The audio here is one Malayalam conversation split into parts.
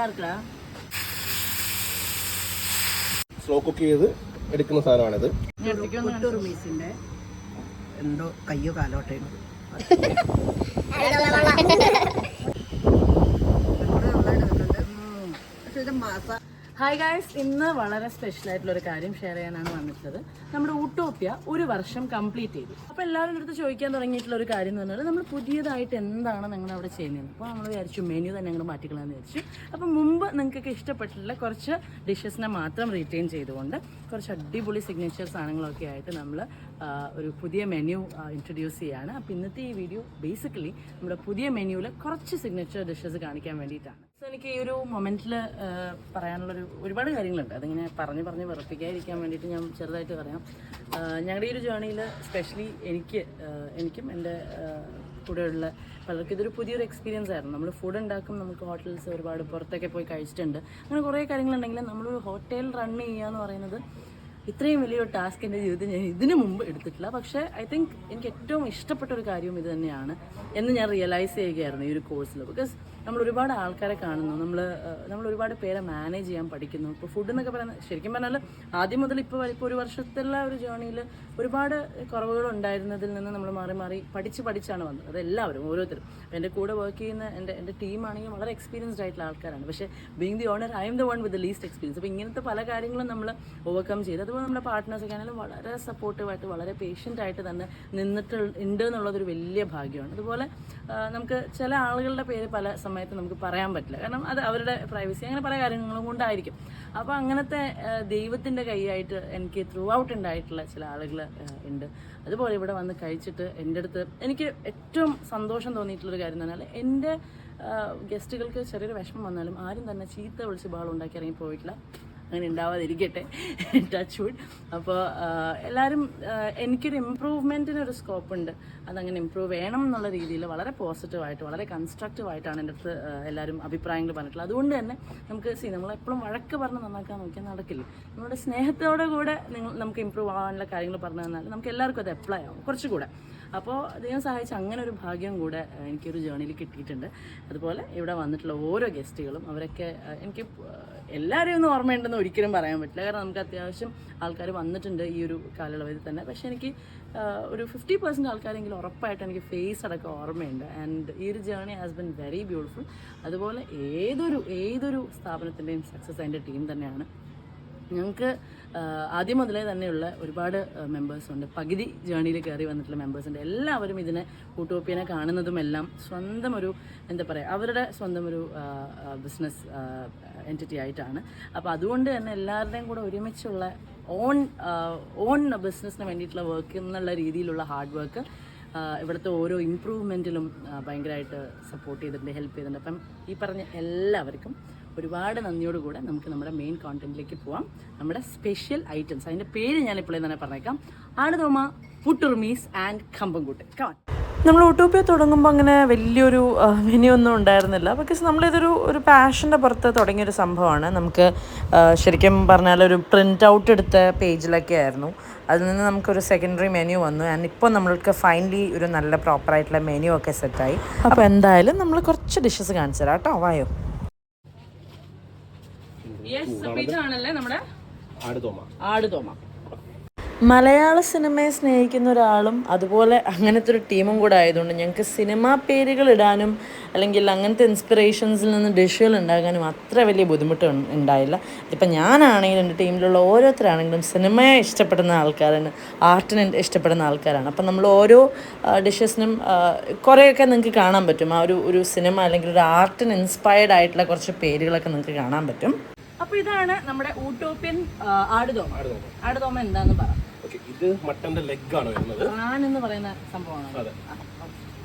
நல்லா இருக்குடா സ്ലോ കുക്ക് ചെയ്ത് എടുക്കുന്ന സാധനമാണിത് കുട്ടൂർ മീസിന്റെ എന്തോ കയ്യോ കാലോട്ടയോ ഹായ് ഗായ്സ് ഇന്ന് വളരെ സ്പെഷ്യൽ ആയിട്ടുള്ള ഒരു കാര്യം ഷെയർ ചെയ്യാനാണ് വന്നിട്ടുള്ളത്. നമ്മുടെ ഊട്ടോപ്യ ഒരു വർഷം കംപ്ലീറ്റ് ചെയ്തു. അപ്പോൾ എല്ലാവരും അടുത്ത് ചോദിക്കാൻ തുടങ്ങിയിട്ടുള്ള ഒരു കാര്യം എന്ന് പറഞ്ഞാൽ നമ്മൾ പുതിയതായിട്ട് എന്താണ് നിങ്ങൾ അവിടെ ചെയ്യുന്നത്? അപ്പോൾ നമ്മൾ വിചാരിച്ചു മെനു തന്നെ ഞങ്ങൾ മാറ്റിക്കളാന്ന് വിചാരിച്ചു. അപ്പോൾ മുമ്പ് നിങ്ങൾക്കൊക്കെ ഇഷ്ടപ്പെട്ടിട്ടുള്ള കുറച്ച് ഡിഷസിനെ മാത്രം റീറ്റെയിൻ ചെയ്തുകൊണ്ട് കുറച്ച് അടിപൊളി സിഗ്നേച്ചർ സാധനങ്ങളൊക്കെ ആയിട്ട് നമ്മൾ ഒരു പുതിയ മെനു ഇൻട്രൊഡ്യൂസ് ചെയ്യുകയാണ് അപ്പോൾ ഇന്നത്തെ ഈ വീഡിയോ ബേസിക്കലി നമ്മുടെ പുതിയ മെനുവിൽ കുറച്ച് സിഗ്നേച്ചർ ഡിഷസ് കാണിക്കാൻ വേണ്ടിയിട്ടാണ്. സോ എനിക്ക് ഈ ഒരു മൊമെന്റിൽ പറയാനുള്ളൊരു ഒരുപാട് കാര്യങ്ങളുണ്ട്. അതിങ്ങനെ പറഞ്ഞ് പറഞ്ഞ് വെറുപ്പിക്കാതിരിക്കാൻ വേണ്ടിയിട്ട് ഞാൻ ചെറുതായിട്ട് പറയാം. ഞങ്ങളുടെ ഈ ഒരു ജേണിയിൽ സ്പെഷ്യലി എനിക്ക് എനിക്കും എന്റെ കൂടെയുള്ള പലർക്കും ഇതൊരു പുതിയൊരു എക്സ്പീരിയൻസ് ആയിരുന്നു. നമ്മൾ ഫുഡ് ഉണ്ടാക്കും നമുക്ക് ഹോട്ടൽസ് ഒരുപാട് പുറത്തൊക്കെ പോയി കഴിച്ചിട്ടുണ്ട്. അങ്ങനെ കുറേ കാര്യങ്ങളുണ്ടെങ്കിലും നമ്മളൊരു ഹോട്ടൽ റൺ ചെയ്യുക എന്ന് പറയുന്നത് ഇത്രയും വലിയൊരു ടാസ്ക് എന്റെ ജീവിതത്തിൽ ഞാൻ ഇതിനു മുമ്പ് എടുത്തിട്ടില്ല. പക്ഷേ ഐ തിങ്ക് എനിക്ക് ഏറ്റവും ഇഷ്ടപ്പെട്ട ഒരു കാര്യവും ഇത് തന്നെയാണ് എന്ന് ഞാൻ റിയലൈസ് ചെയ്യുകയായിരുന്നു ഈ ഒരു കോഴ്സിൽ ബിക്കോസ് നമ്മൾ ഒരുപാട് ആൾക്കാരെ കാണുന്നു. നമ്മൾ നമ്മൾ ഒരുപാട് പേരെ മാനേജ് ചെയ്യാൻ പഠിക്കുന്നു. ഇപ്പോൾ ഫുഡ് എന്നൊക്കെ പറയുന്നത് ശരിക്കും പറഞ്ഞാൽ ആദ്യം മുതൽ ഇപ്പോൾ ഇപ്പോൾ ഒരു വർഷത്തുള്ള ഒരു ജേണിയിൽ ഒരുപാട് കുറവുകൾ ഉണ്ടായിരുന്നതിൽ നിന്ന് നമ്മൾ മാറി മാറി പഠിച്ച് പഠിച്ചാണ് വന്നത്. അതെല്ലാവരും ഓരോരുത്തരും. എന്റെ കൂടെ വർക്ക് ചെയ്യുന്ന എന്റെ എന്റെ ടീമാണെങ്കിൽ വളരെ എക്സ്പീരിയൻസ്ഡ് ആയിട്ടുള്ള ആൾക്കാരാണ്. പക്ഷേ being the owner I am the one with the least experience അപ്പോൾ ഇങ്ങനത്തെ പല കാര്യങ്ങളും നമ്മൾ ഓവർകം ചെയ്ത്. അതുപോലെ നമ്മുടെ പാർട്ട്നേഴ്സൊക്കെ ആണെങ്കിലും വളരെ സപ്പോർട്ടീവായിട്ട് വളരെ പേഷ്യന്റ് ആയിട്ട് തന്നെ നിന്നിട്ട് ഉണ്ട് എന്നുള്ളതൊരു വലിയ ഭാഗ്യമാണ്. അതുപോലെ നമുക്ക് ചില ആളുകളുടെ പേര് പല സമയത്ത് നമുക്ക് പറയാൻ പറ്റില്ല. കാരണം അത് അവരുടെ പ്രൈവസി അങ്ങനെ പല കാര്യങ്ങളും കൊണ്ടായിരിക്കും. അപ്പോൾ അങ്ങനത്തെ ദൈവത്തിന്റെ കൈയായിട്ട് എനിക്ക് ത്രൂ ഔട്ട് ഉണ്ടായിട്ടുള്ള ചില ആളുകൾ ഉണ്ട്. അതുപോലെ ഇവിടെ വന്ന് കഴിച്ചിട്ട് എന്റെ അടുത്ത് എനിക്ക് ഏറ്റവും സന്തോഷം തോന്നിയിട്ടുള്ളൊരു കാര്യം എന്ന് എന്റെ ഗസ്റ്റുകൾക്ക് ചെറിയൊരു വിഷമം വന്നാലും ആരും തന്നെ ചീത്ത വിളിച്ച് ബഹളം ഉണ്ടാക്കി ഇറങ്ങി പോയിട്ടില്ല. അങ്ങനെ ഉണ്ടാവാതിരിക്കട്ടെ. ടച്ച് വുഡ് അപ്പോൾ എല്ലാവരും എനിക്കൊരു ഇമ്പ്രൂവ്മെന്റിനൊരു സ്കോപ്പ് ഉണ്ട്. അതങ്ങനെ ഇമ്പ്രൂവ് വേണം എന്നുള്ള രീതിയിൽ വളരെ പോസിറ്റീവായിട്ട് വളരെ കൺസ്ട്രക്റ്റീവായിട്ടാണ് എന്റെ അടുത്ത് എല്ലാവരും അഭിപ്രായങ്ങൾ പറഞ്ഞിട്ടുള്ളത്. അതുകൊണ്ട് തന്നെ നമുക്ക് സി നമ്മളെപ്പോഴും വഴക്ക് പറഞ്ഞ് നന്നാക്കാൻ നോക്കിയാൽ നടക്കില്ല. നമ്മുടെ സ്നേഹത്തോടെ കൂടെ നിങ്ങൾ നമുക്ക് ഇമ്പ്രൂവ് ആവാനുള്ള കാര്യങ്ങൾ പറഞ്ഞു തന്നാൽ നമുക്ക് എല്ലാവർക്കും അത് അപ്ലൈ ആവും കുറച്ചുകൂടെ. അപ്പോൾ ദൈവം സഹായിച്ച് അങ്ങനെ ഒരു ഭാഗ്യം കൂടെ എനിക്കൊരു ജേണിയിൽ കിട്ടിയിട്ടുണ്ട്. അതുപോലെ ഇവിടെ വന്നിട്ടുള്ള ഓരോ ഗസ്റ്റുകളും അവരൊക്കെ എനിക്ക് എല്ലാവരെയും ഒന്നും ഓർമ്മയുണ്ടെന്ന് ഒരിക്കലും പറയാൻ പറ്റില്ല. കാരണം നമുക്ക് അത്യാവശ്യം ആൾക്കാർ വന്നിട്ടുണ്ട് ഈ ഒരു കാലയളവിൽ തന്നെ. പക്ഷേ എനിക്ക് ഒരു ഫിഫ്റ്റി പെർസെന്റ് ആൾക്കാരെങ്കിലും ഉറപ്പായിട്ട് എനിക്ക് ഫേസ് അടക്കം ഓർമ്മയുണ്ട്. ആൻഡ് ഈ ഒരു journey has been very beautiful അതുപോലെ ഏതൊരു ഏതൊരു സ്ഥാപനത്തിന്റെയും സക്സസ് അതിന്റെ ടീം തന്നെയാണ്. ഞങ്ങൾക്ക് ആദ്യം മുതലേ തന്നെയുള്ള ഒരുപാട് മെമ്പേഴ്സ് ഉണ്ട്. പകുതി ജേണിയിൽ കയറി വന്നിട്ടുള്ള മെമ്പേഴ്സ് ഉണ്ട്. എല്ലാവരും ഇതിനെ കൂട്ടോപ്പിയനെ കാണുന്നതും എല്ലാം സ്വന്തം ഒരു എന്താ പറയുക അവരുടെ സ്വന്തം ഒരു ബിസിനസ് എന്റിറ്റി ആയിട്ടാണ്. അപ്പോൾ അതുകൊണ്ട് തന്നെ എല്ലാവരുടെയും കൂടെ ഒരുമിച്ചുള്ള ഓൺ ഓൺ ബിസിനസ്സിന് വേണ്ടിയിട്ടുള്ള വർക്ക് എന്നുള്ള രീതിയിലുള്ള ഹാർഡ് വർക്ക് ഇവിടുത്തെ ഓരോ ഇമ്പ്രൂവ്മെന്റിലും ഭയങ്കരമായിട്ട് സപ്പോർട്ട് ചെയ്തിട്ടുണ്ട് ഹെൽപ്പ് ചെയ്തിട്ടുണ്ട്. അപ്പം ഈ പറഞ്ഞ എല്ലാവർക്കും ഒരുപാട് നന്ദിയോടുകൂടെ നമുക്ക് നമ്മുടെ മെയിൻ കോണ്ടന്റിലേക്ക് പോവാം. നമ്മുടെ സ്പെഷ്യൽ ഐറ്റംസ് അതിന്റെ പേര് ഞാൻ ഇപ്പോഴേ തന്നെ പറഞ്ഞേക്കാം. ആടുതോമ പുട്ടുർമീസ് ആൻഡ് കമ്പംകൂട്ട്. നമ്മൾ ഓട്ടോപ്പിയ തുടങ്ങുമ്പോൾ അങ്ങനെ വലിയൊരു മെനു ഒന്നും ഉണ്ടായിരുന്നില്ല. ബിക്കോസ് നമ്മളിതൊരു ഒരു പാഷന്റെ പുറത്ത് തുടങ്ങിയൊരു സംഭവമാണ്. നമുക്ക് ശരിക്കും പറഞ്ഞാൽ ഒരു പ്രിന്റ് ഔട്ട് എടുത്ത പേജിലൊക്കെ ആയിരുന്നു. അതിൽ നിന്ന് നമുക്കൊരു സെക്കൻഡറി മെനു വന്നു. ആൻഡ് ഇപ്പോൾ നമ്മൾക്ക് ഫൈനലി ഒരു നല്ല പ്രോപ്പറായിട്ടുള്ള മെനു ഒക്കെ സെറ്റായി അപ്പോൾ എന്തായാലും നമ്മൾ കുറച്ച് ഡിഷസ് കാണിച്ചു തരാം കേട്ടോ. വായോ. ഇതാണല്ലേ നമ്മുടെ ആടുതോമ മലയാള സിനിമയെ സ്നേഹിക്കുന്ന ഒരാളും അതുപോലെ അങ്ങനത്തെ ഒരു ടീമും കൂടെ ആയതുകൊണ്ട് ഞങ്ങൾക്ക് സിനിമാ പേരുകൾ ഇടാനും അല്ലെങ്കിൽ അങ്ങനത്തെ ഇൻസ്പിറേഷൻസിൽ നിന്ന് ഡിഷുകൾ ഉണ്ടാകാനും അത്ര വലിയ ബുദ്ധിമുട്ട് ഉണ്ടായില്ല. ഇപ്പം ഞാനാണെങ്കിലും എന്റെ ടീമിലുള്ള ഓരോരുത്തരാണെങ്കിലും സിനിമയെ ഇഷ്ടപ്പെടുന്ന ആൾക്കാരാണ് ആർട്ടിനെ ഇഷ്ടപ്പെടുന്ന ആൾക്കാരാണ്. അപ്പം നമ്മൾ ഓരോ ഡിഷസിനും കുറേയൊക്കെ നിങ്ങൾക്ക് കാണാൻ പറ്റും. ആ ഒരു ഒരു സിനിമ അല്ലെങ്കിൽ ഒരു ആർട്ടിന് ഇൻസ്പയർഡ് ആയിട്ടുള്ള കുറച്ച് പേരുകളൊക്കെ നിങ്ങൾക്ക് കാണാൻ പറ്റും. അപ്പോൾ ഇതാണ് നമ്മുടെ ഊട്ടോപ്യൻ ആടുതോമ ആടുതോമ എന്താന്ന് പറ. ഇത് മട്ടന്റെ ലെഗ് ആണ് വരുന്നത് എന്ന് പറയുന്ന സംഭവമാണ്. അതെ.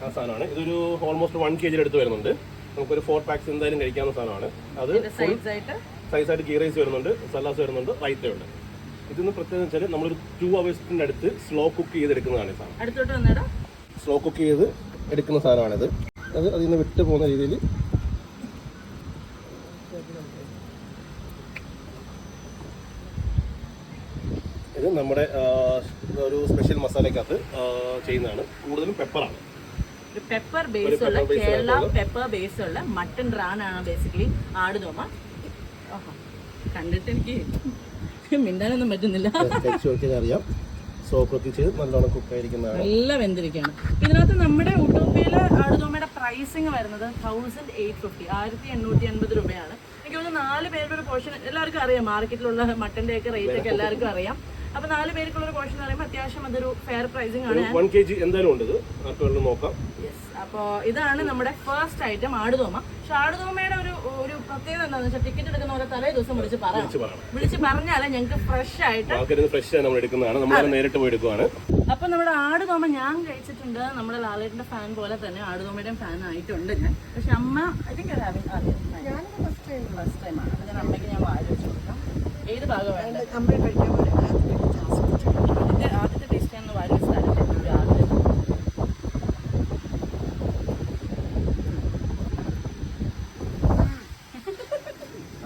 ആ സാധനമാണ്. ഇതൊരു ഓൾമോസ്റ്റ് വൺ കെ ജി എടുത്ത് വരുന്നുണ്ട്. നമുക്കൊരു ഫോർ പാക്സ് എന്തായാലും കഴിക്കാവുന്ന സാധനമാണ്. അത് സൈസ് ആയിട്ട്? ഗീ റൈസ് വരുന്നുണ്ട് സലാസ് വരുന്നുണ്ട് റൈത്ത ഉണ്ട്. ഇതൊന്ന് പ്രത്യേകത വെച്ചാൽ നമ്മളൊരു ടു അവേഴ്സിന്റെ അടുത്ത് സ്ലോ കുക്ക് ചെയ്തെടുക്കുന്നതാണ് ഈ സാധനം. സ്ലോ കുക്ക് ചെയ്ത് എടുക്കുന്ന സാധനമാണിത്. അത് അതിൽ നിന്ന് വിട്ട് പോകുന്ന രീതിയിൽ നമ്മുടെ ഒരു സ്പെഷ്യൽ മസാലയ്ക്കകത്ത് ചെയ്യുന്നതാണ്. കൂടുതലും പെപ്പറാണ് പെപ്പർ ബേസ് ഉള്ള കേരള പെപ്പർ ബേസ് ഉള്ള മട്ടൺ റാൻ ആണ് ബേസിക്കലി ആട് തോമ കണ്ടിട്ട് എനിക്ക് മിണ്ടാനൊന്നും പറ്റുന്നില്ല. അറിയാം. സോ ചെയ്ത് നല്ലോണം കുക്കായിരിക്കുന്നതാണ് നല്ല വെന്തിരിക്കുകയാണ് ഇതിനകത്ത് നമ്മുടെ ഉട്ടോപ്പിയിലെ ആടുതോമയുടെ പ്രൈസിങ് വരുന്നത് തൗസൻഡ് എയ്റ്റ് ഫിഫ്റ്റി ആയിരത്തി എണ്ണൂറ്റി എൺപത് രൂപയാണ്. എനിക്ക് തോന്നുന്നു നാല് പേരുടെ ഒരു പോർഷൻ എല്ലാവർക്കും അറിയാം. മാർക്കറ്റിലുള്ള മട്ടന്റെ ഒക്കെ റേറ്റ് ഒക്കെ എല്ലാവർക്കും അറിയാം. അപ്പൊ നാല് പേർക്കുള്ള ഒരു പോർഷൻ എന്ന് പറയുമ്പോൾ അത്യാവശ്യം അതൊരു ഫെയർ പ്രൈസിംഗ് ആണ്. വൺ കെ ജി എന്തായാലും ഉണ്ട് ഇത്. നോക്കാം. യെസ് അപ്പോൾ ഇതാണ് നമ്മുടെ ഫസ്റ്റ് ഐറ്റം ആടുതോമ. പക്ഷെ ആടുതോമയുടെ ഒരു ഒരു പ്രത്യേകത എന്താണെന്ന് വെച്ചാൽ ടിക്കറ്റ് എടുക്കുന്ന പോലെ തലേ ദിവസം വിളിച്ച് പറയാം വിളിച്ച് പറഞ്ഞാലേ ഞങ്ങൾക്ക് ഫ്രഷ് ആയിട്ട് ഫ്രഷ് ആണ് നമ്മൾ എടുക്കുന്നതാണ്. നമ്മൾ നേരിട്ട് പോയി എടുക്കുവാണ്. അപ്പൊ നമ്മുടെ ആടുതോമ ഞാൻ കഴിച്ചിട്ടുണ്ട്. നമ്മുടെ ലാലേട്ടന്റെ ഫാൻ പോലെ തന്നെ ആടുതോമയുടെയും ഫാൻ ആയിട്ടുണ്ട് ഞാൻ. പക്ഷെ അമ്മ ഐ തിങ്ക് ഫസ്റ്റ് ടൈം ആണ്. അപ്പൊ ഞാൻ അമ്മയ്ക്ക് ഞാൻ വായിച്ചു കൊടുക്കാം. ഏത് ഭാഗം കഴിക്കാൻ ആദ്യത്തെ ആദ്യത്തെ ടേസ്റ്റ് ഞാൻ വാരി വെച്ച് തരട്ടെ ഒരു ആദ്യത്തെ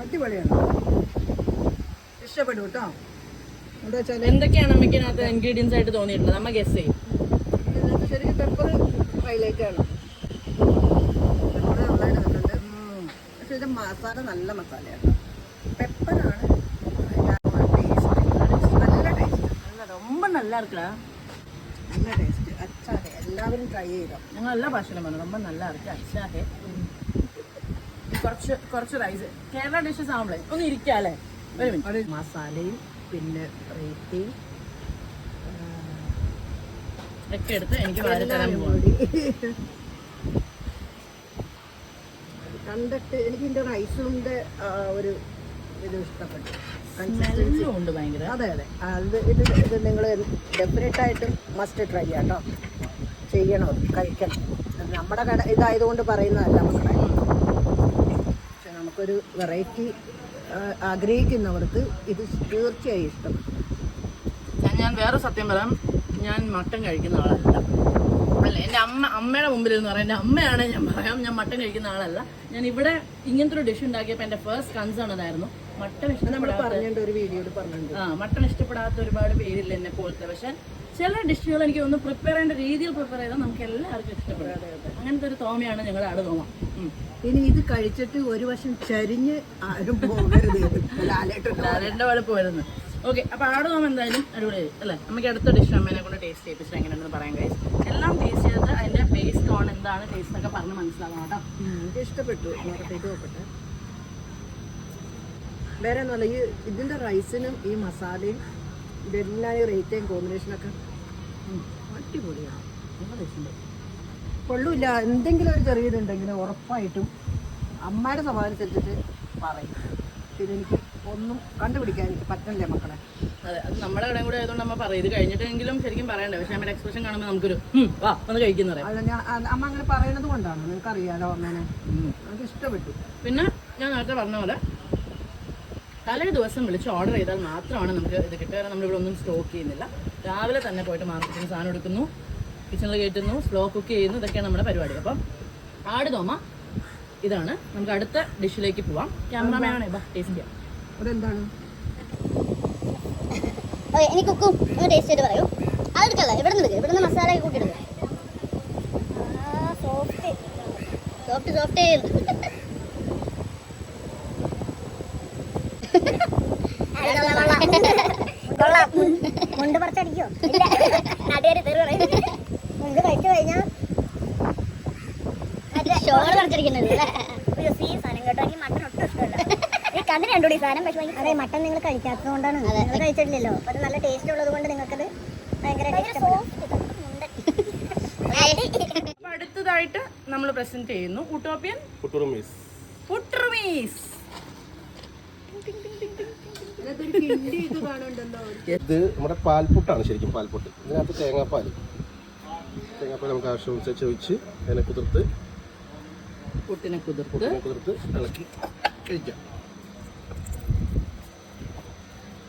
അടിപൊളിയാണ് ഇഷ്ടപ്പെടും കേട്ടോ എന്താ വെച്ചാൽ എന്തൊക്കെയാണ് അമ്മയ്ക്ക് ഇതിനകത്ത് ഇൻഗ്രീഡിയൻസ് ആയിട്ട് തോന്നിയിട്ടുള്ളത് അമ്മ ഗസ് ചെയ്യും ഇതിനകത്ത് ശരിക്കും പെപ്പർ ഹൈലൈറ്റ് ആണ് പെപ്പർ നന്നായിട്ട് നിൽക്കുന്നുണ്ട് പക്ഷെ ഇത് മസാല നല്ല മസാലയാണ് പെപ്പറാണ് ടേസ്റ്റ് നല്ല ടേസ്റ്റ് നല്ല ரொம்ப நல்லா இருக்குடா നല്ല ടേസ്റ്റ് അച്ചാതെ എല്ലാവരും ട്രൈ ചെയ്തോ ഞങ്ങൾ എല്ലാ ഭാഷയിലും പറഞ്ഞു ரொம்ப நல்லா இருக்கு അച്ചാഹേ കുറച്ച് കുറച്ച് റൈസ് കേരള ഡിഷസ് ആവുമ്പളേ ഒന്ന് ഇരിക്കാല്ലേ ഒരു മിനിറ്റ് മസാലയും പിന്നെ റേറ്റയും ഒക്കെ എടുത്ത് എനിക്ക് വാരി തരാൻ കണ്ടിട്ട് എനിക്ക് ഇതിന്റെ റൈസിന്റെ ഒരു ഇത് ഇഷ്ടപ്പെട്ടു. ഉണ്ട് ഭയങ്കര. അതെ അതെ. അത് ഇത് ഇത് നിങ്ങൾ ഡെഫിനറ്റ് ആയിട്ടും മസ്റ്റ് ട്രൈ ചെയ്യാട്ടോ. ചെയ്യണോ ചെയ്യണം കഴിക്കണം. നമ്മുടെ കട ഇതായതുകൊണ്ട് പറയുന്നതല്ല മക്കളെ പക്ഷെ നമുക്കൊരു വെറൈറ്റി ആഗ്രഹിക്കുന്നവർക്ക് ഇത് തീർച്ചയായും ഇഷ്ടം. ഞാൻ ഞാൻ വേറെ സത്യം പറയാം. ഞാൻ മട്ടൻ കഴിക്കുന്ന ആളല്ല. അല്ല എന്റെ അമ്മ അമ്മയുടെ മുമ്പിൽ എന്ന് പറയാം. എന്റെ അമ്മയാണ് ഞാൻ പറയാം ഞാൻ മട്ടൻ കഴിക്കുന്ന ആളല്ല. ഞാൻ ഇവിടെ ഇങ്ങനത്തെ ഒരു ഡിഷ് ഉണ്ടാക്കിയപ്പോൾ എന്റെ ഫസ്റ്റ് കൺസേൺ അതായിരുന്നു. മട്ടൻ നമ്മൾ ഇഷ്ടപ്പെടാത്ത ആ മട്ടൺ ഇഷ്ടപ്പെടാത്ത ഒരുപാട് പേരില്ല എന്നെ പോലത്തെ. പക്ഷെ ചില ഡിഷുകൾ എനിക്ക് ഒന്ന് പ്രിപ്പയർ ചെയ്യേണ്ട രീതിയിൽ പ്രിപ്പയർ ചെയ്താൽ നമുക്ക് എല്ലാവർക്കും ഇഷ്ടപ്പെടും. അങ്ങനത്തെ ഒരു തോമയാണ് ഞങ്ങളുടെ ആട് തോമ. ഇനി ഇത് കഴിച്ചിട്ട് ഒരു വശം ചരിഞ്ഞ് ആരും പോകരുത്. വളപ്പ് ലാലേട്ടന്റെ വെളുപ്പ് വരുന്നു ഓക്കെ അപ്പൊ ആട് തോമ എന്തായാലും അടിപൊളി. അല്ലേ? നമുക്ക് അടുത്ത ഡിഷ് അമ്മേനെ കൊണ്ട് ടേസ്റ്റ് ചെയ്യിപ്പിച്ചിട്ട് എങ്ങനെയാണെന്ന് പറയാൻ കഴിയും എല്ലാം ടേസ്റ്റ് ചെയ്തിട്ട് അതിന്റെ ബേസ്ഡ് ഓൺ എന്താണ് ടേസ്റ്റ് എന്നൊക്കെ പറഞ്ഞ് മനസ്സിലാക്കണം കേട്ടോ. എനിക്ക് ഇഷ്ടപ്പെട്ടു. നോക്കട്ടെ. വേറെ ഒന്നുമല്ല ഈ ഇതിന്റെ റൈസിനും ഈ മസാലയും ഇതെല്ലാം ഈ റേറ്റും കോമ്പിനേഷനൊക്കെ അടിപൊളിയാണ്. ഉണ്ട്. കൊള്ളൂല്ല. എന്തെങ്കിലും ഒരു ചെറിയതുണ്ടെങ്കിൽ ഉറപ്പായിട്ടും അമ്മയുടെ സ്വഭാവം അനുസരിച്ചിട്ട് പറയും. പിന്നെ എനിക്ക് ഒന്നും കണ്ടുപിടിക്കാൻ എനിക്ക് പറ്റണില്ലേ മക്കളെ. അതെ അത് നമ്മുടെ കടയും കൂടെ ആയതുകൊണ്ട് അമ്മ പറയും. ഇത് കഴിഞ്ഞിട്ടെങ്കിലും ശരിക്കും പറയണ്ടേ? പക്ഷെ അമ്മയുടെ എക്സ്പ്രഷൻ കാണുമ്പോൾ നമുക്കൊരു വാ ഒന്ന് കഴിക്കുന്നത് പറയാം. അല്ല ഞാൻ അമ്മ അങ്ങനെ പറയുന്നത് കൊണ്ടാണ്. നിനക്കറിയാലോ അമ്മേനെ. എനിക്ക് ഇഷ്ടപ്പെട്ടു. പിന്നെ ഞാൻ നേരത്തെ പറഞ്ഞ പോലെ തലേ ദിവസം വിളിച്ച് ഓർഡർ ചെയ്താൽ മാത്രമാണ് നമുക്ക് ഇത് കിട്ടുക. കാരണം നമ്മളിവിടെ ഒന്നും സ്റ്റോക്ക് ചെയ്യുന്നില്ല. രാവിലെ തന്നെ പോയിട്ട് മാർക്കറ്റിൽ സാധനം എടുക്കുന്നു. കിച്ചണിൽ കയറ്റുന്നു സ്ലോ കുക്ക് ചെയ്യുന്നു. ഇതൊക്കെയാണ് നമ്മുടെ പരിപാടി. അപ്പം ആട് തോമ ഇതാണ്. നമുക്ക് അടുത്ത ഡിഷിലേക്ക് പോവാം. ക്യാമറമാനാണ് ബാ ടേസ്റ്റ് ചെയ്യാം. അതെന്താണ്? ഓക്കെ ഇനി കുക്കും ഒന്ന് ടേസ്റ്റ് ചെയ്ത് പറയൂ. അതെടുക്കല്ല ഇവിടെ നിന്ന് ഇവിടെ നിന്ന് മസാല ഒക്കെ കൂട്ടിയിടുക സോഫ്റ്റ് സോഫ്റ്റ് സോഫ്റ്റ് ഇല്ല. നാട്ടുകാര് തെറി പറയും. മുണ്ട് കഴിച്ചു കഴിഞ്ഞാൽ ഷോൾ പറിച്ചടിക്കുന്നത് ഒരു സീ സാധനം കേട്ടോ. എനിക്ക് മട്ടൺ ഒട്ടും ഇഷ്ടമല്ല. ഈ സാധനം പക്ഷേ അതെ മട്ടൺ നിങ്ങൾ കഴിക്കാത്തത് കൊണ്ടാണ് നിങ്ങൾ കഴിച്ചിട്ടില്ലല്ലോ. അപ്പൊ അത് നല്ല ടേസ്റ്റ് ഉള്ളത് കൊണ്ട് നിങ്ങൾക്കത് ഭയങ്കരമായിട്ട് അപ്പൊ അടുത്തതായിട്ട് നമ്മൾ പ്രസന്റ് ചെയ്യുന്നു. ഉട്ടോപ്യൻ? കുട്ടുറുമീസ് പുട്ടുമീസ് ഇതിനകത്തൊരു കിണ്ടി ഇത് നമ്മുടെ പാൽപുട്ടാണ് ശരിക്കും പാൽപുട്ട്. ഇതിനകത്ത് തേങ്ങാപ്പാൽ. തേങ്ങാപ്പാൽ നമുക്ക് ആവശ്യമനുസരിച്ച് ഒഴിച്ച് അതിനെ കുതിർത്ത് പുട്ടിനെ കുതിർത്ത് കുതിർത്ത് ഇളക്കി കഴിക്കാം.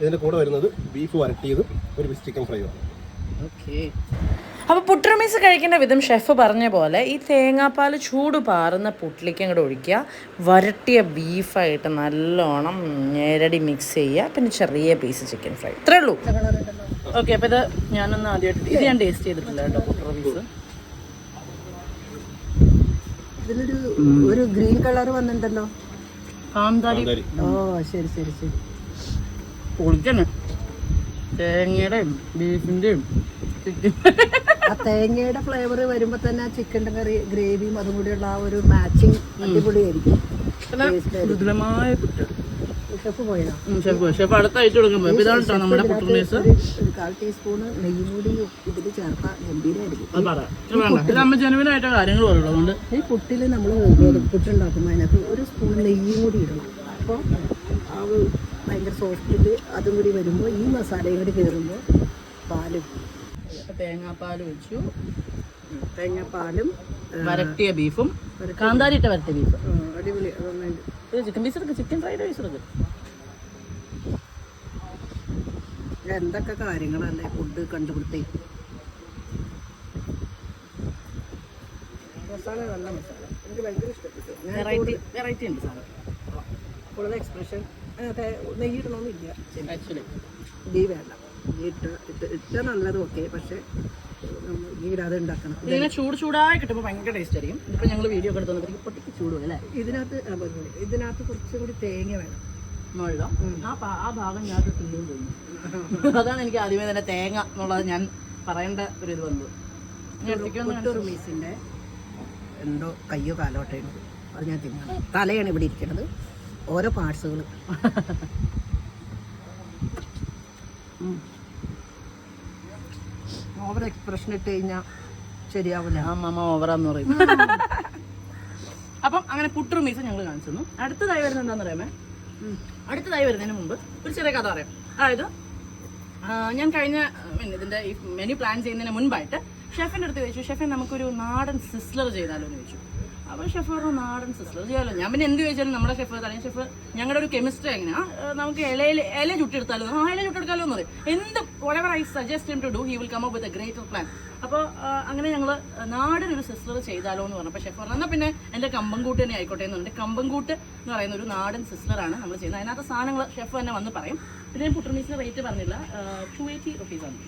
ഇതിന്റെ കൂടെ വരുന്നത് ബീഫ് വരട്ടിയതും ഒരു പീസ് ചിക്കൻ ഫ്രൈയും ഓക്കെ അപ്പോൾ പുട്ടുറമീസ് കഴിക്കേണ്ട വിധം ഷെഫ് പറഞ്ഞ പോലെ ഈ തേങ്ങാപ്പാൽ ചൂട് പാറുന്ന പുട്ടിലേക്ക് അങ്ങോട്ട് ഒഴിക്കുക. വരട്ടിയ ബീഫായിട്ട് നല്ലോണം ഞെരടി മിക്സ് ചെയ്യുക. പിന്നെ ചെറിയ പീസ് ചിക്കൻ ഫ്രൈ ഇത്രേ ഉള്ളൂ. ഓക്കെ അപ്പോൾ ഇത് ഞാനൊന്ന് ആദ്യമായിട്ട് ഇത് ഞാൻ ടേസ്റ്റ് ചെയ്തിട്ടില്ല കേട്ടോ പുട്ടുറമീസ് ഇതിലൊരു ഒരു ഗ്രീൻ കളർ വന്നിട്ടുണ്ടല്ലോ. കാന്താരി ഓ ശരി ശരി ശരി. പൊളിക്കണ്. തേങ്ങയുടെയും ബീഫിന്റെയും ചിക്കൻ ആ തേങ്ങയുടെ ഫ്ലേവർ വരുമ്പോ തന്നെ ആ ചിക്കന്റെ കറി ഗ്രേവിയും അതും കൂടിയുള്ള ആ ഒരു മാച്ചിങ് അടിപൊളിയായിരിക്കും. മൃദുലമായ പുട്ട് ഷെഫ് ഷെഫ് ഷെഫ് അടുത്ത അയച്ചു കൊടുക്കുമ്പോ. ഇപ്പൊ ഇതാണ് കേട്ടോ നമ്മുടെ പുട്ടുമീസ്. ഒരു ഒരു കാൽ ടീസ്പൂണ് നെയ്യും കൂടി ഇതിൽ ചേർത്താൽ ഗംഭീരമായിരിക്കും ജനുവിനായിട്ട് കാര്യങ്ങൾ പറയുള്ളൂ. അതുകൊണ്ട് ഈ പുട്ടിൽ നമ്മൾ പുട്ടുണ്ടാക്കുമ്പോൾ അതിനകത്ത് ഒരു സ്പൂൺ നെയ്യും കൂടി ഇടണം. അപ്പോൾ ആ ഭയങ്കര സോഫ്റ്റിൽ അതും കൂടി വരുമ്പോൾ ഈ മസാലയും കൂടി കയറുമ്പോൾ പാലും. തേങ്ങാപ്പാൽ വെച്ചു. തേങ്ങാപ്പാലും വരട്ടിയ ബീഫും. കാന്താരിട്ട വരട്ടിയ ബീഫ്. അടിപൊളി ചിക്കൻ പീസ് എടുക്കും ചിക്കൻ ഫ്രൈഡ് റൈസ് എടുക്കും എന്തൊക്കെ കാര്യങ്ങളല്ലേ ഫുഡ് കണ്ടുപിടുത്തേ? മസാല നല്ല മസാല. എനിക്ക് ഭയങ്കര ഇഷ്ടപ്പെട്ടു. വെറൈറ്റി വെറൈറ്റി ഉണ്ട് സാറ് കൂടുതൽ എക്സ്പ്രഷൻ നെയ്യിടണമെന്നില്ല ആക്ച്വലി ഗീ വേണ്ട. ഇട്ട പക്ഷേ ഉണ്ടാക്കണം. ഇതിനെ ചൂട് ചൂടായി കിട്ടുമ്പോൾ ഭയങ്കര ടേസ്റ്റ് ആയിരിക്കും. ഇപ്പൊ ഞങ്ങൾ വീഡിയോ ഒക്കെ എടുത്ത് വന്നപ്പോഴേക്കും പൊട്ടിക്ക് ചൂട് അല്ലേ? ഇതിനകത്ത്. ഇതിനകത്ത് കുറച്ചും കൂടി തേങ്ങ വേണം. ആ ഭാഗം ഞാൻ തീരും തോന്നുന്നു അതാണ് എനിക്ക് ആദ്യമേ തന്നെ തേങ്ങ എന്നുള്ളത് ഞാൻ പറയേണ്ട ഒരു ഇത് വന്നത്. കാണിച്ചു. മീസിന്റെ എന്തോ കയ്യോ കാലോട്ടോ അത് ഞാൻ തിന്നണം. തലയാണ് ഇവിടെ ഇരിക്കുന്നത്. ഓരോ പാർട്സുകൾ ഓവർ എക്സ്പ്രഷൻ ഇട്ട് കഴിഞ്ഞാൽ ശരിയാവില്ല ആ മമ്മ ഓവറാന്ന് പറയും. അപ്പം അങ്ങനെ പുട്ടും മീസും ഞങ്ങൾ കാണിച്ചു അടുത്തതായി വരുന്നത് എന്താണെന്ന് അറിയാമേ? അടുത്തതായി വരുന്നതിന് മുമ്പ് ഒരു ചെറിയ കഥ പറയാം. അതായത് ഞാൻ കഴിഞ്ഞ ഇതിന്റെ ഈ മെനു പ്ലാൻ ചെയ്യുന്നതിന് മുൻപായിട്ട് ഷെഫിന്റെ അടുത്ത് ചോദിച്ചു ഷെഫിൻ നമുക്കൊരു നാടൻ സിസ്ലർ ചെയ്താലോ എന്ന് ചോദിച്ചു. അപ്പോൾ ഷെഫ് പറഞ്ഞു നാടൻ സിസ്റ്റർ. ചെയ്യാലോ ഞാൻ പിന്നെ എന്ത് ചോദിച്ചാലും നമ്മുടെ ഷെഫ് തലയും ഷെഫ് ഞങ്ങളുടെ ഒരു കെമിസ്ട്രി എങ്ങനെയാ? നമുക്ക് ഇലയിൽ ഇല ചുട്ടെടുത്താലോ? ആ ഇല ചുട്ടെടുക്കാലോ എന്ന് പറയും. എന്ത് whatever I suggest to do he will come up with a greater plan അപ്പോൾ അങ്ങനെ ഞങ്ങൾ നാടൻ ഒരു സിസ്റ്റർ ചെയ്താലോ എന്ന് പറഞ്ഞപ്പോൾ ഷെഫ് പറഞ്ഞു എന്നാൽ പിന്നെ എന്റെ കമ്പംകൂട്ട് തന്നെ ആയിക്കോട്ടെ എന്ന് പറഞ്ഞിട്ട് കമ്പംകൂട്ട് എന്ന് പറയുന്ന ഒരു നാടൻ സിസ്റ്ററാണ് നമ്മൾ ചെയ്യുന്നത്. അതിനകത്ത് സാധനങ്ങൾ ഷെഫ് തന്നെ വന്ന് പറയും. പിന്നെ പുട്ടുമീസിന് റേറ്റ് പറഞ്ഞില്ല. ടു എയ്റ്റി റുപ്പീസാണ്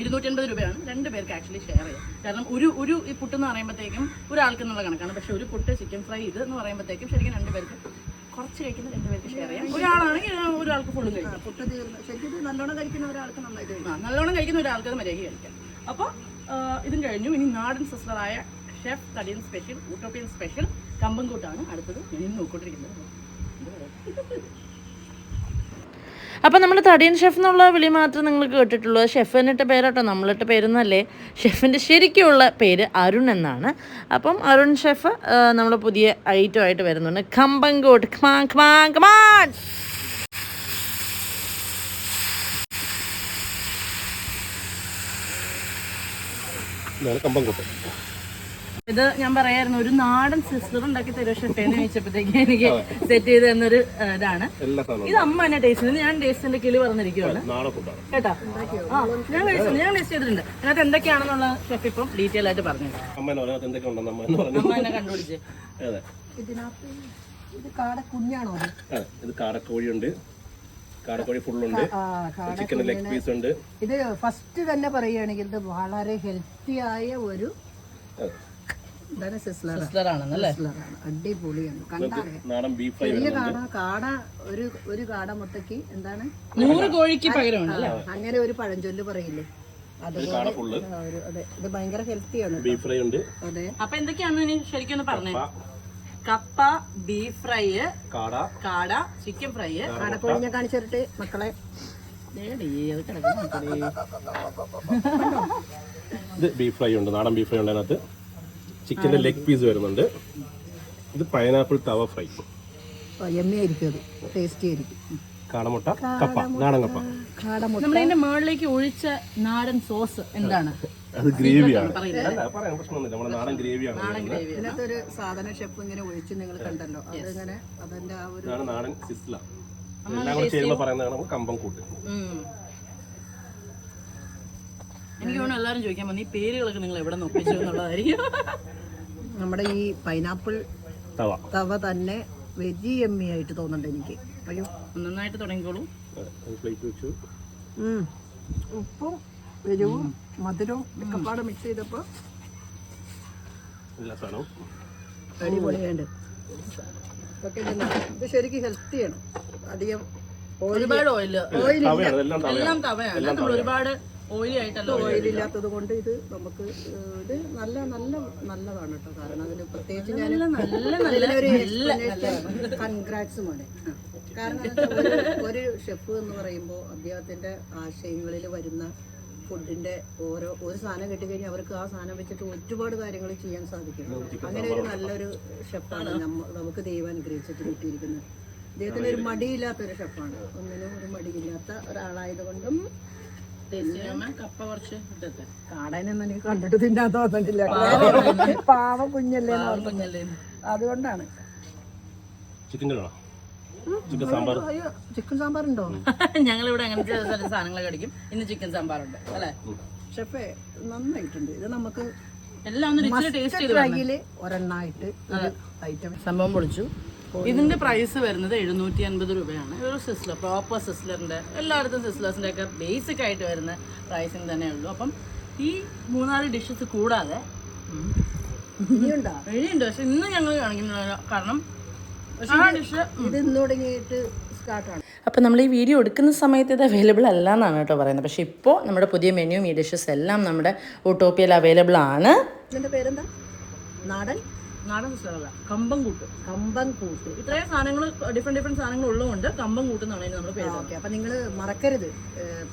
ഇരുന്നൂറ്റി എൺപത് രൂപയാണ്. രണ്ട് പേർക്ക് ആക്ച്വലി ഷെയർ ചെയ്യാം. കാരണം ഒരു ഒരു ഈ പുട്ട് എന്ന് പറയുമ്പോഴത്തേക്കും ഒരാൾക്ക് എന്നുള്ള കണക്കാണ്. പക്ഷെ ഒരു പുട്ട് ചിക്കൻ ഫ്രൈ ഇത് എന്ന് പറയുമ്പോഴത്തേക്കും ശരിക്കും രണ്ട് പേർക്ക് കുറച്ച് കഴിക്കുന്ന രണ്ട് പേർക്ക് ഷെയർ ചെയ്യാം. ഒരാളാണെങ്കിൽ ഒരാൾക്ക് ഫുള്ള് കഴിക്കാം. പുട്ട് ശരിക്കും നല്ലോണം കഴിക്കുന്ന ഒരാൾക്ക് നന്നായിട്ട് നല്ലോണം കഴിക്കുന്ന ഒരാൾക്ക് അത് മര്യാദ കഴിക്കാം അപ്പോൾ ഇതും കഴിഞ്ഞു. ഇനി നാടൻ സിസ്റ്ററായ ഷെഫ് തടിയൻ സ്പെഷ്യൽ ഊട്ടോപ്പിയൻ സ്പെഷ്യൽ കമ്പംകൂട്ടാണ് അടുത്തത്. ഞാൻ നോക്കിക്കൊണ്ടിരിക്കുന്നത്. അപ്പം നമ്മൾ തടിയൻ ഷെഫ് എന്നുള്ള വിളി മാത്രം നിങ്ങൾ കേട്ടിട്ടുള്ളൂ. ഷെഫിനിട്ട പേരാട്ടോ. നമ്മളിട്ട പേരെന്നല്ലേ. ഷെഫിന്റെ ശരിക്കുള്ള പേര് അരുൺ എന്നാണ്. അപ്പം അരുൺ ഷെഫ് നമ്മൾ പുതിയ ഐറ്റം ആയിട്ട് വരുന്നുണ്ട്. കമ്പങ്കോട്ട്. കമാൻ ഖമാൻ ഇതാണ് കമ്പംകൂട്ട് ഇത് ഞാൻ പറയായിരുന്നു ഒരു നാടൻ സിസ്റ്റർ ഉണ്ടാക്കി തരുമോ ഷെഫേന്ന് എന്ന് ചോദിച്ചപ്പോഴത്തേക്ക് എനിക്ക് സെറ്റ് ചെയ്ത് തന്നൊരു ഇതാണ്. ഇത് അമ്മ എന്നെ ടേസ്റ്റ് ചെയ്ത് ഞാൻ ടേസ്റ്റിന്റെ കിളി പറഞ്ഞിരിക്കുകയാണ് കേട്ടോ? ആ ഞാൻ കഴിച്ചിട്ടുണ്ട് ഞാൻ ടേസ്റ്റ് ചെയ്തിട്ടുണ്ട്. അതിനകത്ത് എന്തൊക്കെയാണെന്നുള്ള ഷെഫ് ഇപ്പം ഡീറ്റെയിൽ ആയിട്ട് പറഞ്ഞു. അമ്മ എന്ന് പറഞ്ഞാൽ ഉണ്ടെന്ന് അമ്മ എന്ന് പറഞ്ഞു. അമ്മ എന്നെ കണ്ടുപിടിച്ച്. ഇത് കാട കുഞ്ഞാണോ അതെ ഇത് കാടക്കോഴിയുണ്ട്. കാടക്കോഴി ഫുള്ളുണ്ട്. ചിക്കൻ ലെഗ് പീസ് ഉണ്ട്. ഇത് ഫസ്റ്റ് തന്നെ പറയുകയാണെങ്കിൽ ഇത് വളരെ ഹെൽത്തി ആയ ഒരു അടിപൊളിയാണ്. കാട കാട ഒരു ഒരു കാട മുട്ടയ്ക്ക് എന്താണ്? നൂറ് കോഴിക്ക് പകരമാണ് അങ്ങനെ ഒരു പഴഞ്ചൊല്ല് പറയില്ലേ? ഇത് ഭയങ്കര ഹെൽത്തിയാണ് ബീഫ് ഫ്രൈ ഉണ്ട്. അതെ. അപ്പൊ എന്തൊക്കെയാണ് ശരിക്കും പറഞ്ഞേ? കപ്പ. ബീഫ് ഫ്രൈ കാട. കാട ചിക്കൻ ഫ്രൈ. കാടക്കോഴി ഞാൻ കാണിച്ചിട്ട് മക്കളെ. ബീഫ് ഫ്രൈ ഉണ്ട്. നാടൻ ബീഫ് ഫ്രൈ ഉണ്ട് അതിനകത്ത്. ചിക്കന്റെ ലെഗ് പീസ് വരുന്നുണ്ട്. ഇത് പൈനാപ്പിൾ തവ ഫ്രൈ എമ്മയായിരിക്കും അത്. ടേസ്റ്റി ആയിരിക്കും. കാടമുട്ട കപ്പ നാടൻ കപ്പ. കാടമുട്ട. നമ്മൾ ഇതിന്റെ മുകളിലേക്ക് ഒഴിച്ച നാടൻ സോസ് എന്താണ്? അത് ഗ്രേവിയാണ് പറയാൻ പ്രശ്നമൊന്നുമില്ല. നമ്മുടെ നാടൻ ഗ്രേവിയാണ് ഗ്രേവി ഒരു സാധന ഷെപ്പ് ഇങ്ങനെ ഒഴിച്ച് നിങ്ങൾ കണ്ടല്ലോ. അതിങ്ങനെ അതിന്റെ ആ ഒരു ഇതാണ് നാടൻ സിസ്ല എല്ലാം കൂടെ ചേരുമ്പോൾ പറയുന്നതാണ് നമ്മൾ കമ്പം കൂട്ട്. എനിക്ക് തോന്നുന്നു എല്ലാവരും ചോദിക്കാൻ വന്നു ഈ പേരുകളൊക്കെ നിങ്ങൾ എവിടെ നിന്ന് ഒപ്പിച്ചു? എന്നുള്ളതായിരിക്കും. നമ്മുടെ ഈ പൈനാപ്പിൾ തവ. തവ തന്നെ വെജി എമ്മി ആയിട്ട് തോന്നുന്നുണ്ട് എനിക്ക്. അയ്യോ. നന്നായിട്ട് തുടങ്ങിക്കോളൂ. ഉപ്പും എരിവും മധുരവും ഒക്കെ മിക്സ് ചെയ്തപ്പോൾ അടിപൊളിയുണ്ട് ഇതൊക്കെ ഇത് ശരിക്കും ഹെൽത്തിയാണ് അധികം ഒരുപാട് ഓയിൽ ഓയിൽ എല്ലാം തവയാണ്. നമ്മൾ ഒരുപാട് ഓയിലി ആയിട്ടല്ല ഓയിലില്ലാത്തത് കൊണ്ട് ഇത് നമുക്ക് ഇത് നല്ല നല്ല നല്ലതാണ് കേട്ടോ കാരണം അതിന് പ്രത്യേകിച്ച് ഞാൻ നല്ല നല്ല കൺഗ്രാറ്റ്സ് മോനെ. കാരണം ഒരു- ഷെഫ് എന്ന് പറയുമ്പോൾ അദ്ദേഹത്തിന്റെ ആശയങ്ങളിൽ വരുന്ന ഫുഡിന്റെ ഓരോ ഒരു സാധനം കിട്ടിക്കഴിഞ്ഞാൽ അവർക്ക് ആ സാധനം വെച്ചിട്ട് ഒരുപാട് കാര്യങ്ങൾ ചെയ്യാൻ സാധിക്കും. അങ്ങനെ ഒരു നല്ലൊരു ഷെഫാണ് നമ്മ- നമുക്ക് ദൈവം അനുഗ്രഹിച്ചിട്ട് കിട്ടിയിരിക്കുന്നത്. അദ്ദേഹത്തിന് ഒരു മടിയില്ലാത്ത ഒരു ഷെഫാണ്. ഒന്നിനും ഒരു മടിയില്ലാത്ത ഒരാളായതുകൊണ്ടും കാടനൊന്നും എനിക്ക് കണ്ടിട്ട് തിന്നാൻ തോന്നുന്നില്ല പാവ കുഞ്ഞല്ലേ. കുഞ്ഞല്ലേ അതുകൊണ്ടാണ്. ചിക്കൻ സാമ്പാർ. ഉണ്ടോ ഞങ്ങൾ ഇവിടെ ഉണ്ടോ? ഞങ്ങളിവിടെ അങ്ങനത്തെ ചില സാധനങ്ങളൊക്കെ അടിക്കും. ഇന്ന് ചിക്കൻ സാമ്പാറുണ്ട് അല്ലേ? ഷെഫേ നന്നായിട്ടുണ്ട്. ഇത് നമുക്ക് എല്ലാം ഒന്ന് ടേസ്റ്റ് ചെയ്ത് ഒരെണ്ണായിട്ട് ഒരു ഐറ്റം സംഭവം പൊളിച്ചു. ഇതിന്റെ പ്രൈസ് വരുന്നത് എഴുന്നൂറ്റി അൻപത് രൂപയാണ് ഒരു സിസ്ലർ പ്രോപ്പർ സിസ്ലറിന്റെ എല്ലായിടത്തും സിസ്ലേഴ്സിന്റെ ഒക്കെ ബേസിക് ആയിട്ട് വരുന്ന പ്രൈസിങ് തന്നെ ഉള്ളൂ. അപ്പം ഈ മൂന്നാൽ ഡിഷസ് കൂടാതെ ഇനിയുണ്ടോ? പക്ഷെ ഇന്ന് ഞങ്ങൾ കാണിക്കുന്നില്ല. കാരണം ആ ഡിഷ് ഇത് ഇന്ന് തുടങ്ങിയിട്ട് സ്റ്റാർട്ടാണ് അപ്പോൾ നമ്മൾ ഈ വീഡിയോ എടുക്കുന്ന സമയത്ത് ഇത് അവൈലബിൾ അല്ല എന്നാണ് കേട്ടോ പറയുന്നത്. പക്ഷെ ഇപ്പോൾ നമ്മുടെ പുതിയ മെനുവും ഈ ഡിഷസ് എല്ലാം നമ്മുടെ ഓട്ടോപ്പിയയിൽ അവൈലബിൾ ആണ്. ഇതിന്റെ പേരെന്താ? നാടൻ? നാടൻ സിസ്ലറല്ല കമ്പം കൂട്ട്. കമ്പം കൂട്ട്. ഇത്രയും സാധനങ്ങൾ ഡിഫറെന്റ് ഡിഫറെന്റ് സാധനങ്ങൾ ഉള്ളതുകൊണ്ട് കമ്പം ഇതിന് നമ്മൾ പേര് ഓക്കെ അപ്പൊ നിങ്ങൾ മറക്കരുത്.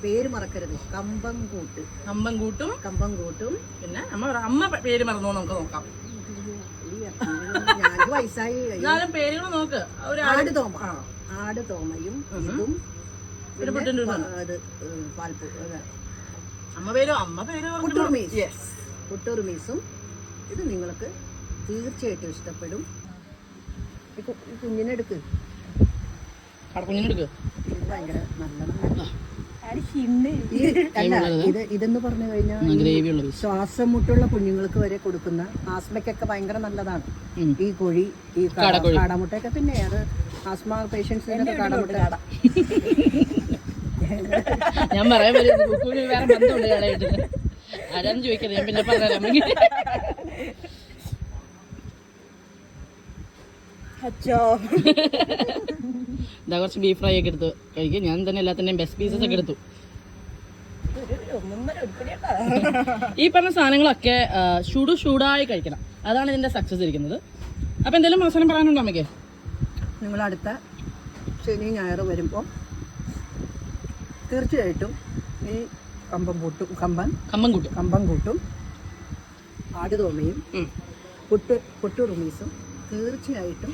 പേര് മറക്കരുത്. കമ്പം കൂട്ട്. കമ്പം കൂട്ടും. കമ്പം കൂട്ടും. പിന്നെ അമ്മ അമ്മ പേര് മറന്നോ നമുക്ക് നോക്കാം. ഞാൻ വയസ്സായി എന്നാലും പേരുകൾ നോക്ക്. ഒരു ആട് തോമ. ആട് തോമയും ഇതും ഏഹ്, പാൽപ്പു. അമ്മ പേര് അമ്മ പേര് കുട്ടൂർമീസ് കുട്ടൂർമീസും ഇത് നിങ്ങൾക്ക് തീർച്ചയായിട്ടും ഇഷ്ടപ്പെടും. കുഞ്ഞിനെടുക്ക് ഭയങ്കര നല്ലതാണ്. ഇത് ഇതെന്ന് പറഞ്ഞു കഴിഞ്ഞാൽ ശ്വാസം മുട്ടുള്ള കുഞ്ഞുങ്ങൾക്ക് വരെ കൊടുക്കുന്ന ആസ്മയ്ക്കൊക്കെ ഭയങ്കര നല്ലതാണ്. ഈ കോഴി ഈ കാട- കാടമുട്ടയൊക്കെ പിന്നെ അത് ആസ്മ പേഷ്യൻസിനൊക്കെ കാടമുട്ട. ഞാൻ പറയാൻ പറ്റും ഞാൻ പിന്നെ പറഞ്ഞുതരാം. ഇതാ കുറച്ച് ബീഫ് ഫ്രൈ ഒക്കെ എടുത്ത് കഴിക്കും. ഞാൻ തന്നെ എല്ലാത്തിന്റെയും ബെസ്റ്റ് പീസസ് ഒക്കെ എടുത്തു. ഈ പറഞ്ഞ സാധനങ്ങളൊക്കെ ഷുഡു ചൂടായി കഴിക്കണം. അതാണ് ഇതിന്റെ സക്സസ് ഇരിക്കുന്നത്. അപ്പൊ എന്തെങ്കിലും അവസാനം പറയാനുണ്ടോ അമ്മയ്ക്ക്? നിങ്ങൾ അടുത്ത ശനി ഞായർ വരുമ്പോൾ തീർച്ചയായിട്ടും ഈ കമ്പം കൂട്ടും. കമ്പൻ കമ്പം കൂട്ടും. കമ്പം കൂട്ടും. ആടുതോമയും പുട്ട് പുട്ടുറുമീസും തീർച്ചയായിട്ടും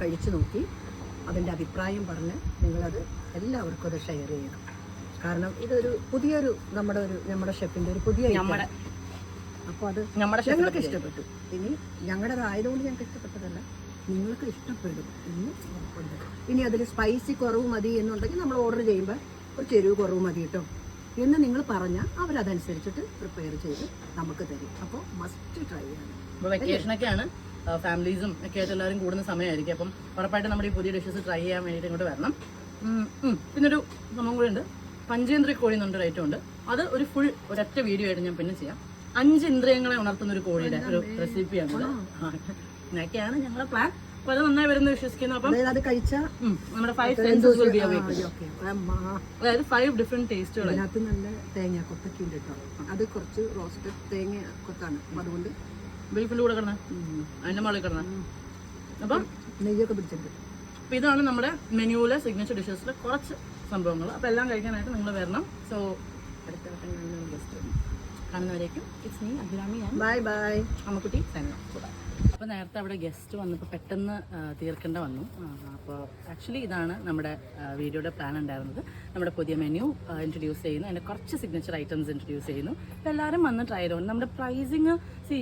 കഴിച്ചു നോക്കി അതിന്റെ അഭിപ്രായം പറഞ്ഞ് നിങ്ങളത് എല്ലാവർക്കും അത് ഷെയർ ചെയ്യണം. കാരണം ഇതൊരു പുതിയൊരു നമ്മുടെ ഒരു നമ്മുടെ ഷെഫിന്റെ ഒരു പുതിയ നമ്മുടെ അപ്പോൾ അത് നമ്മുടെ ഞങ്ങൾക്ക് ഇഷ്ടപ്പെട്ടു. ഇനി ഞങ്ങളുടേതായതുകൊണ്ട് ഞങ്ങൾക്ക് ഇഷ്ടപ്പെട്ടതല്ല. നിങ്ങൾക്ക് ഇഷ്ടപ്പെടും എന്ന് ഉറപ്പുണ്ട്. ഇനി അതിൽ സ്പൈസി കുറവ് മതി എന്നുണ്ടെങ്കിൽ നമ്മൾ ഓർഡർ ചെയ്യുമ്പോൾ ഒരു ചെരുവ് കുറവ് മതി കേട്ടോ. എന്ന് നിങ്ങൾ പറഞ്ഞാൽ അവരതനുസരിച്ചിട്ട് പ്രിപ്പയർ ചെയ്ത് നമുക്ക് തരും. അപ്പോൾ മസ്റ്റ് ട്രൈ ചെയ്യണം വെക്കേഷനൊക്കെയാണ് ഫാമിലീസും ഒക്കെ ആയിട്ട് എല്ലാവരും കൂടുന്ന സമയമായിരിക്കും. അപ്പം ഉറപ്പായിട്ടും നമ്മുടെ ഈ പുതിയ ഡിഷസ് ട്രൈ ചെയ്യാൻ വേണ്ടിയിട്ട് ഇങ്ങോട്ട് വരണം. പിന്നൊരു സംഭവം കൂടി ഉണ്ട്. പഞ്ചേന്ദ്രിയ കോഴി എന്നൊരു ഐറ്റം ഉണ്ട്. അത് ഒരു ഫുൾ ഒരൊറ്റ വീഡിയോ ആയിട്ട് ഞാൻ പിന്നെ ചെയ്യാം. അഞ്ച് ഇന്ദ്രിയങ്ങളെ ഉണർത്തുന്ന ഒരു കോഴിയുടെ ഒരു റെസിപ്പിയാണ് ഇങ്ങനെയൊക്കെയാണ് ഞങ്ങളുടെ പ്ലാൻ അപ്പൊ അത് നന്നായി വരുന്ന വിശ്വസിക്കുന്നു. അപ്പം അത് കഴിച്ചാൽ നമ്മുടെ five senses will be awake okay അതായത് ഫൈവ് ഡിഫറെന്റ് ടേസ്റ്റുകൾ അതിനകത്ത് നല്ല തേങ്ങ കൊത്തൊക്കെ ഉണ്ട് കേട്ടോ. അത് കുറച്ച് റോസ്റ്റഡ് തേങ്ങ കൊത്താണ്. അതുകൊണ്ട് ബീഫിന്റെ കൂടെ കിടന്ന? അതിന്റെ മുകളിൽ കിടന്ന. അപ്പം നെയ്യൊക്കെ പിടിച്ചിട്ടുണ്ട്. അപ്പൊ ഇതാണ് നമ്മുടെ മെനുവിലെ സിഗ്നേച്ചർ ഡിഷസിലെ കുറച്ച് സംഭവങ്ങൾ. അപ്പോൾ എല്ലാം കഴിക്കാനായിട്ട് നിങ്ങൾ വരണം. സോ അടുത്ത വട്ടം കാണുന്ന ഗസ്റ്റ് കാണുന്നവരേക്കും ഇറ്റ്സ് മീ അഭിരാമി ഞാൻ ബൈ ബൈ അമ്മക്കുട്ടി സൈന അപ്പോൾ നേരത്തെ അവിടെ ഗസ്റ്റ് വന്നപ്പോൾ പെട്ടെന്ന് തീർക്കേണ്ട വന്നു. അപ്പോൾ ആക്ച്വലി ഇതാണ് നമ്മുടെ വീഡിയോയുടെ പ്ലാൻ ഉണ്ടായിരുന്നത്. നമ്മുടെ പുതിയ മെനു ഇൻട്രൊഡ്യൂസ് ചെയ്യുന്നു. അതിന്റെ കുറച്ച് സിഗ്നേച്ചർ ഐറ്റംസ് ഇൻട്രൊഡ്യൂസ് ചെയ്യുന്നു. അപ്പോൾ എല്ലാവരും വന്ന് ട്രൈ ചെയ്തു നമ്മുടെ പ്രൈസിങ് സി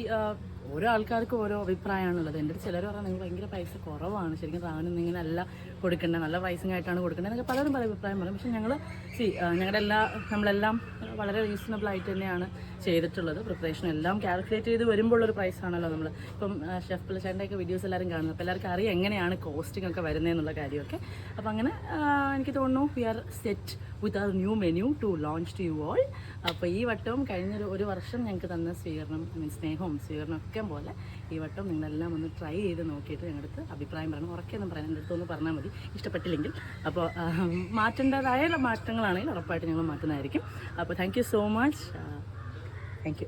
ഓരോ ആൾക്കാർക്കും ഓരോ അഭിപ്രായമാണുള്ളത്. എന്റെ ചിലർ പറഞ്ഞാൽ നിങ്ങൾ ഭയങ്കര പൈസ കുറവാണ്. ശരിക്കും റാവനൊന്നും ഇങ്ങനെ അല്ല. കൊടുക്കേണ്ടത് നല്ല പ്രൈസിങ് ആയിട്ടാണ് കൊടുക്കേണ്ടത് എന്നൊക്കെ പലരും പല അഭിപ്രായം പറയും. പക്ഷേ ഞങ്ങൾ സി ഞങ്ങളുടെ എല്ലാ നമ്മളെല്ലാം വളരെ റീസണബിൾ ആയിട്ട് തന്നെയാണ് ചെയ്തിട്ടുള്ളത്. പ്രിപ്പറേഷൻ എല്ലാം കാൽക്കുലേറ്റ് ചെയ്ത് വരുമ്പോൾ ഒരു പ്രൈസ് ആണല്ലോ നമ്മൾ ഇപ്പം ഷെഫ് പിള്ളച്ചേട്ടന്റെയൊക്കെ വീഡിയോസ് എല്ലാവരും കാണുന്നത് അപ്പോൾ എല്ലാവർക്കും അറിയാം എങ്ങനെയാണ് കോസ്റ്റിംഗ് ഒക്കെ വരുന്നതെന്നുള്ള കാര്യമൊക്കെ. അപ്പോൾ അങ്ങനെ എനിക്ക് തോന്നുന്നു we are set with our new menu to launch to you all അപ്പോൾ ഈ വട്ടവും കഴിഞ്ഞൊരു ഒരു വർഷം ഞങ്ങൾക്ക് തന്ന സ്വീകരണം ഐ മീൻ സ്നേഹവും സ്വീകരണമൊക്കെ പോലെ ഈ വട്ടം നിങ്ങളെല്ലാം ഒന്ന് ട്രൈ ചെയ്ത് നോക്കിയിട്ട് ഞങ്ങളുടെ അടുത്ത് അഭിപ്രായം പറയണം. ഉറക്കെയൊന്നും പറയാൻ എന്റെ അടുത്തൊന്ന് പറഞ്ഞാൽ മതി. ഇഷ്ടപ്പെട്ടില്ലെങ്കിൽ. അപ്പോൾ മാറ്റേണ്ടതായ മാറ്റങ്ങളാണെങ്കിൽ ഉറപ്പായിട്ട് ഞങ്ങൾ മാറ്റുന്നതായിരിക്കും. അപ്പോൾ താങ്ക് സോ മച്ച് താങ്ക്